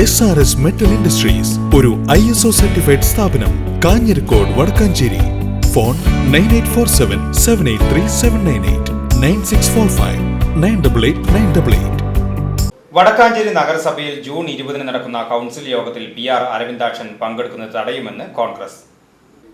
S R S metal industries ഒരു I S O certified സ്ഥാപനം Kanjirakode Vadakkanchery. Phone nine eight four seven seven eight three seven nine eight nine six four five nine double eight nine double eight Vadakkanchery നഗരസഭയിൽ June ഇരുപതിന് നടക്കുന്ന council യോഗത്തിൽ P R Aravindakshan പങ്കെടുക്കുന്നത് തടയുമെന്ന് കോൺഗ്രസ്.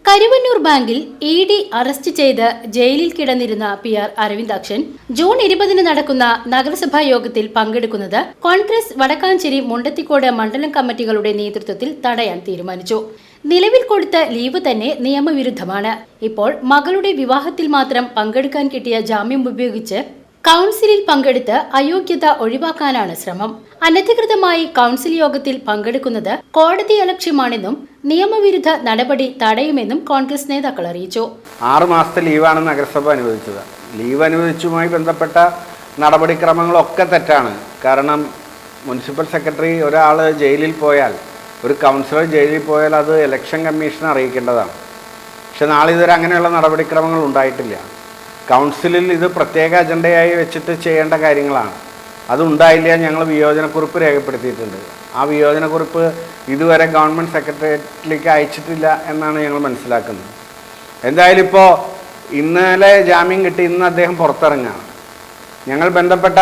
കരുവന്നൂർ ബാങ്കിൽ E D arrest ചെയ്ത് ജയിലിൽ കിടന്നിരുന്ന P R Aravindakshan June ഇരുപതിന് നടക്കുന്ന നഗരസഭാ യോഗത്തിൽ പങ്കെടുക്കുന്നത് കോൺഗ്രസ് വടക്കാഞ്ചേരി മുണ്ടത്തിക്കോട് മണ്ഡലം കമ്മിറ്റികളുടെ നേതൃത്വത്തിൽ തടയാൻ തീരുമാനിച്ചു. നിലവിൽ കൊടുത്ത ലീവ് തന്നെ നിയമവിരുദ്ധമാണ്. ഇപ്പോൾ മകളുടെ വിവാഹത്തിൽ മാത്രം പങ്കെടുക്കാൻ കിട്ടിയ ജാമ്യം ഉപയോഗിച്ച് കൗൺസിലിൽ പങ്കെടുത്ത് അയോഗ്യത ഒഴിവാക്കാനാണ് ശ്രമം. അനധികൃതമായി കൗൺസിൽ യോഗത്തിൽ പങ്കെടുക്കുന്നത് കോടതി അലക്ഷ്യമാണെന്നും നിയമവിരുദ്ധ നടപടി തടയുമെന്നും കോൺഗ്രസ് നേതാക്കൾ അറിയിച്ചു. ആറ് മാസത്തെ ലീവാണ് നഗരസഭ അനുവദിച്ചത്. ലീവ് അനുവദിച്ചുമായി ബന്ധപ്പെട്ട നടപടിക്രമങ്ങളൊക്കെ തെറ്റാണ്. കാരണം മുനിസിപ്പൽ സെക്രട്ടറി ഒരാൾ ജയിലിൽ പോയാൽ ഒരു കൗൺസിലർ ജയിലിൽ പോയാൽ അത് ഇലക്ഷൻ കമ്മീഷനെ അറിയിക്കേണ്ടതാണ്. പക്ഷെ നാളെ ഇതുവരെ അങ്ങനെയുള്ള നടപടിക്രമങ്ങൾ ഉണ്ടായിട്ടില്ല. കൗൺസിലിൽ ഇത് പ്രത്യേക അജണ്ടയായി വെച്ചിട്ട് ചെയ്യേണ്ട കാര്യങ്ങളാണ്. അതുണ്ടായില്ല ഞങ്ങൾ വിയോജനക്കുറിപ്പ് രേഖപ്പെടുത്തിയിട്ടുണ്ട്. ആ വിയോജനക്കുറിപ്പ് ഇതുവരെ ഗവൺമെന്റ് സെക്രട്ടേറിയറ്റിലേക്ക് അയച്ചിട്ടില്ല എന്നാണ് ഞങ്ങൾ മനസ്സിലാക്കുന്നത്. എന്തായാലും ഇപ്പോൾ ഇന്നലെ ജാമ്യം കിട്ടി ഇന്ന് അദ്ദേഹം പുറത്തിറങ്ങുകയാണ്. ഞങ്ങൾ ബന്ധപ്പെട്ട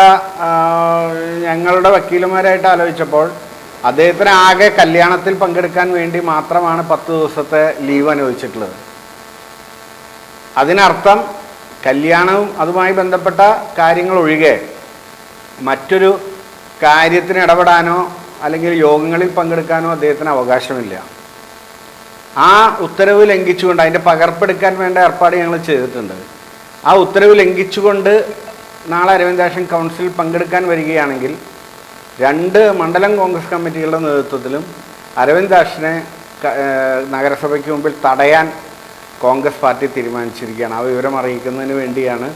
ഞങ്ങളുടെ വക്കീലുമാരായിട്ട് ആലോചിച്ചപ്പോൾ അദ്ദേഹത്തിന് ആകെ കല്യാണത്തിൽ പങ്കെടുക്കാൻ വേണ്ടി മാത്രമാണ് പത്ത് ദിവസത്തെ ലീവ് അനുവദിച്ചിട്ടുള്ളത്. അതിനർത്ഥം കല്യാണവും അതുമായി ബന്ധപ്പെട്ട കാര്യങ്ങൾ ഒഴികെ മറ്റൊരു കാര്യത്തിന് ഇടപെടാനോ അല്ലെങ്കിൽ യോഗങ്ങളിൽ പങ്കെടുക്കാനോ അദ്ദേഹത്തിന് അവകാശമില്ല. ആ ഉത്തരവ് ലംഘിച്ചുകൊണ്ട് അതിന്റെ പകർപ്പെടുക്കാൻ വേണ്ട ഏർപ്പാട് ഞങ്ങൾ ചെയ്തിട്ടുണ്ട്. ആ ഉത്തരവ് ലംഘിച്ചുകൊണ്ട് നാളെ അരവിന്ദാക്ഷൻ കൗൺസിൽ പങ്കെടുക്കാൻ വരികയാണെങ്കിൽ രണ്ട് മണ്ഡലം കോൺഗ്രസ് കമ്മിറ്റികളുടെ നേതൃത്വത്തിലും അരവിന്ദാക്ഷനെ നഗരസഭയ്ക്ക് മുമ്പിൽ തടയാൻ കോൺഗ്രസ് പാർട്ടി തീരുമാനിച്ചിരിക്കുകയാണ്. ആ വിവരം അറിയിക്കുന്നതിന് വേണ്ടിയാണ്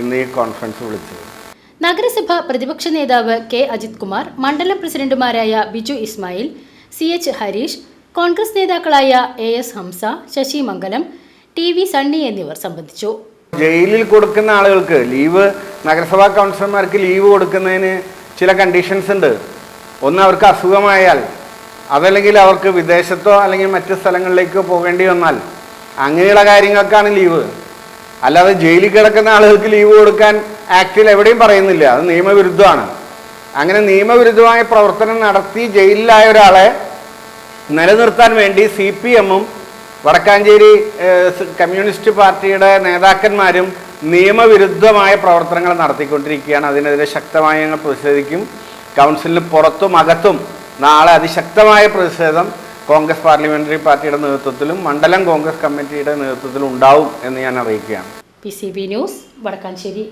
ഇന്ന് ഈ കോൺഫറൻസ് വിളിച്ചത്. നഗരസഭ പ്രതിപക്ഷ നേതാവ് കെ അജിത് കുമാർ മണ്ഡലം പ്രസിഡന്റുമാരായ ബിജു ഇസ്മായിൽ സി എച്ച് ഹരീഷ് കോൺഗ്രസ് നേതാക്കളായ A S Hamsa Sasi Mangalam T V Sunny എന്നിവർ സംബന്ധിച്ചു. ജയിലിൽ കൊടുക്കുന്ന ആളുകൾക്ക് ലീവ് നഗരസഭാ കൗൺസിലർമാർക്ക് ലീവ് കൊടുക്കുന്നതിന് ചില കണ്ടീഷൻസ് ഉണ്ട്. ഒന്ന് അവർക്ക് അസുഖമായാൽ അതല്ലെങ്കിൽ അവർക്ക് വിദേശത്തോ അല്ലെങ്കിൽ മറ്റ് സ്ഥലങ്ങളിലേക്കോ പോകേണ്ടി വന്നാൽ അങ്ങനെയുള്ള കാര്യങ്ങൾക്കാണ് ലീവ്. അല്ലാതെ ജയിലിൽ കിടക്കുന്ന ആളുകൾക്ക് ലീവ് കൊടുക്കാൻ ആക്ടിൽ എവിടെയും പറയുന്നില്ല. അത് നിയമവിരുദ്ധമാണ്. അങ്ങനെ നിയമവിരുദ്ധമായ പ്രവർത്തനം നടത്തി ജയിലിലായ ഒരാളെ നിലനിർത്താൻ വേണ്ടി സി പി എമ്മും വടക്കാഞ്ചേരി കമ്മ്യൂണിസ്റ്റ് പാർട്ടിയുടെ നേതാക്കന്മാരും നിയമവിരുദ്ധമായ പ്രവർത്തനങ്ങൾ നടത്തിക്കൊണ്ടിരിക്കുകയാണ്. അതിനെതിരെ ശക്തമായ ഞങ്ങൾ പ്രതിഷേധിക്കും. കൗൺസിലിന് പുറത്തും അകത്തും നാളെ അതിശക്തമായ പ്രതിഷേധം കോൺഗ്രസ് പാർലമെന്ററി പാർട്ടിയുടെ നേതൃത്വത്തിലും മണ്ഡലം കോൺഗ്രസ് കമ്മിറ്റിയുടെ നേതൃത്വത്തിലും ഉണ്ടാവും എന്ന് ഞാൻ അറിയിക്കുകയാണ്. P C B news Vadakkanchery.